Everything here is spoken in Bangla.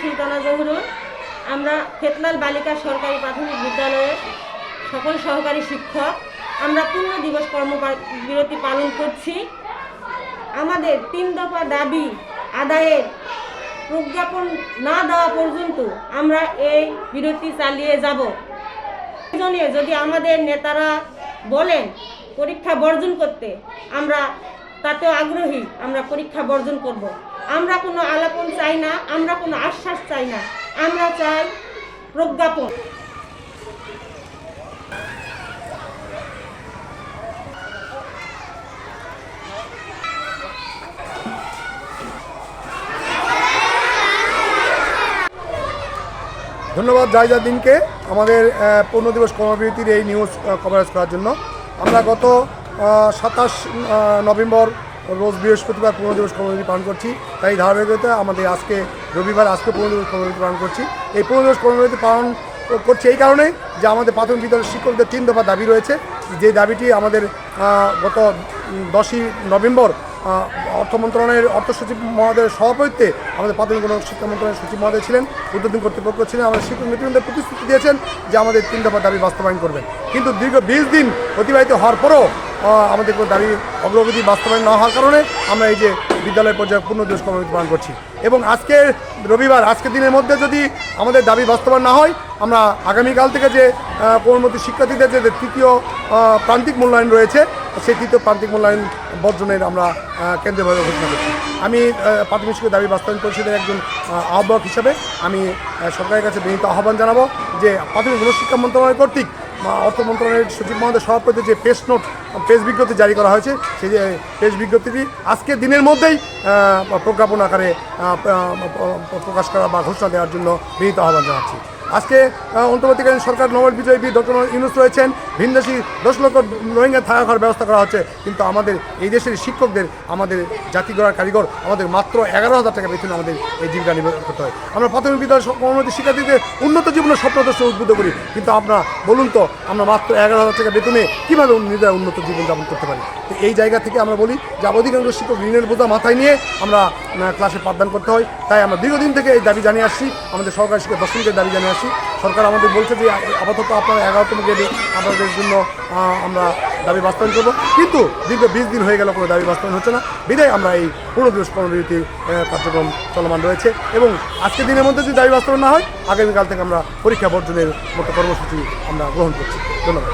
সুলতানা জহুরুল। আমরা ফেতলাল বালিকা সরকারি প্রাথমিক বিদ্যালয়ের সকল সহকারী শিক্ষক। আমরা পূর্ণ দিবস কর্মবিরতি পালন করছি। আমাদের তিন দফা দাবি আদায়ের প্রজ্ঞাপন না দেওয়া পর্যন্ত আমরা এই বিরতি চালিয়ে যাব। প্রয়োজনে যদি আমাদের নেতারা বলেন পরীক্ষা বর্জন করতে, আমরা তাতেও আগ্রহী, আমরা পরীক্ষা বর্জন করব। আমরা কোনো আলাপন চাই না, আমরা কোনো আশ্বাস চাই না, আমরা চাই প্রজ্ঞাপন। ধন্যবাদ জায়জাদিনকে আমাদের পূর্ণ দিবস কর্মবিরতির এই নিউজ কভারেজ করার জন্য। আমরা গত সাতাশ নভেম্বর রোজ বৃহস্পতিবার পূর্ণ দিবস কর্মবিরতি পালন করছি। তাই ধারাবাহিকতা আমাদের আজকে রবিবার, আজকে পূর্ণ দিবস কর্মবিরতি পালন করছি। এই পূর্ণ দিবস কর্মবিরতি পালন করছি এই কারণে যে আমাদের প্রাথমিক বিদ্যালয়ের শিক্ষকদের তিন দফা দাবি রয়েছে। যে দাবিটি আমাদের গত দশই নভেম্বর অর্থ মন্ত্রণালয়ের অর্থ সচিব মহোদয়ের সভাপতিত্বে আমাদের প্রাথমিক শিক্ষা মন্ত্রণালয়ের সচিব মহোদয় ছিলেন, উদ্বোধন কর্তৃপক্ষ ছিলেন। আমাদের শিক্ষক নেতৃবৃন্দের প্রতিশ্রুতি দিয়েছেন যে আমাদের তিন দফা দাবি বাস্তবায়ন করবেন। কিন্তু দীর্ঘ বিশ দিন অতিবাহিত হওয়ার পরও আমাদের কোনো দাবি অগ্রগতি বাস্তবায়ন না হওয়ার কারণে আমরা এই যে বিদ্যালয় পর্যায়ে পূর্ণ দিবস কর্মসূচি পালন করছি। এবং আজকের রবিবার আজকের দিনের মধ্যে যদি আমাদের দাবি বাস্তবায়ন না হয় আমরা আগামীকাল থেকে যে আহ, কোমলমতি শিক্ষার্থীদের যে তৃতীয় প্রান্তিক মূল্যায়ন রয়েছে সেই তৃতীয় প্রান্তিক মূল্যায়ন বর্জনের আমরা কেন্দ্রীয়ভাবে ঘোষণা করছি। আমি প্রাথমিক শিক্ষা দাবি বাস্তবায়ন পরিষদের একজন আহ্বায়ক হিসাবে আমি সরকারের কাছে বিনীত আহ্বান জানাব যে প্রাথমিক গণশিক্ষা মন্ত্রণালয় কর্তৃক অর্থ মন্ত্রণালয়ের সচিব মহোদয় সভাপতি যে প্রেস নোট পেস বিজ্ঞপ্তি জারি করা হয়েছে, সেই যে প্রেস বিজ্ঞপ্তিটি আজকে দিনের মধ্যেই প্রজ্ঞাপন আকারে প্রকাশ করা বা ঘোষণা দেওয়ার জন্য বিনীত আহ্বান জানাচ্ছি। আজকে অন্তর্বর্তীকালীন সরকার নোবেল বিজয়ী ডক্টর ইউনুস রয়েছেন। ভিনদেশি দশ লক্ষ রোহিঙ্গা থাকা খাওয়ার ব্যবস্থা করা হচ্ছে। কিন্তু আমাদের এই দেশের শিক্ষকদের, আমাদের জাতি গড়ার কারিগর আমাদের মাত্র এগারো হাজার টাকা বেতনে আমাদের এই জীবিকা নির্বাহ করতে হয়। আমরা প্রাথমিক বিদ্যালয় কর্মরতি শিক্ষার্থীদের উন্নত জীবনের স্বপ্নদর্শ উদ্বুদ্ধ করি। কিন্তু আমরা বলুন তো, আমরা মাত্র এগারো হাজার টাকা বেতনে কীভাবে নিজেরা উন্নত জীবনযাপন করতে পারি? তো এই জায়গা থেকে আমরা বলি যে, অধিকাংশ শিক্ষক ঋণের বোঝা মাথায় নিয়ে আমরা ক্লাসে পাঠদান করতে হয়। তাই আমরা দীর্ঘদিন থেকে এই দাবি জানিয়ে আসছি। আমাদের সরকারি শিক্ষক দশমীদের দাবি জানিয়ে আসছি। সরকার আমাদের বলছে যে আপাতত আপনারা এগারোতম গেটে আপনাদের জন্য আমরা দাবি বাস্তবায়ন করব। কিন্তু দীর্ঘ বিশ দিন হয়ে গেল, কোনো দাবি বাস্তবায়ন হচ্ছে না। বিদায় আমরা এই পুরো দিবস কর্মবিরতি কার্যক্রম চলমান রয়েছে এবং আজকের দিনের মধ্যে যদি দাবি বাস্তবায়ন না হয়, আগামীকাল থেকে আমরা পরীক্ষা বর্জনের মতো কর্মসূচি আমরা গ্রহণ করছি। ধন্যবাদ।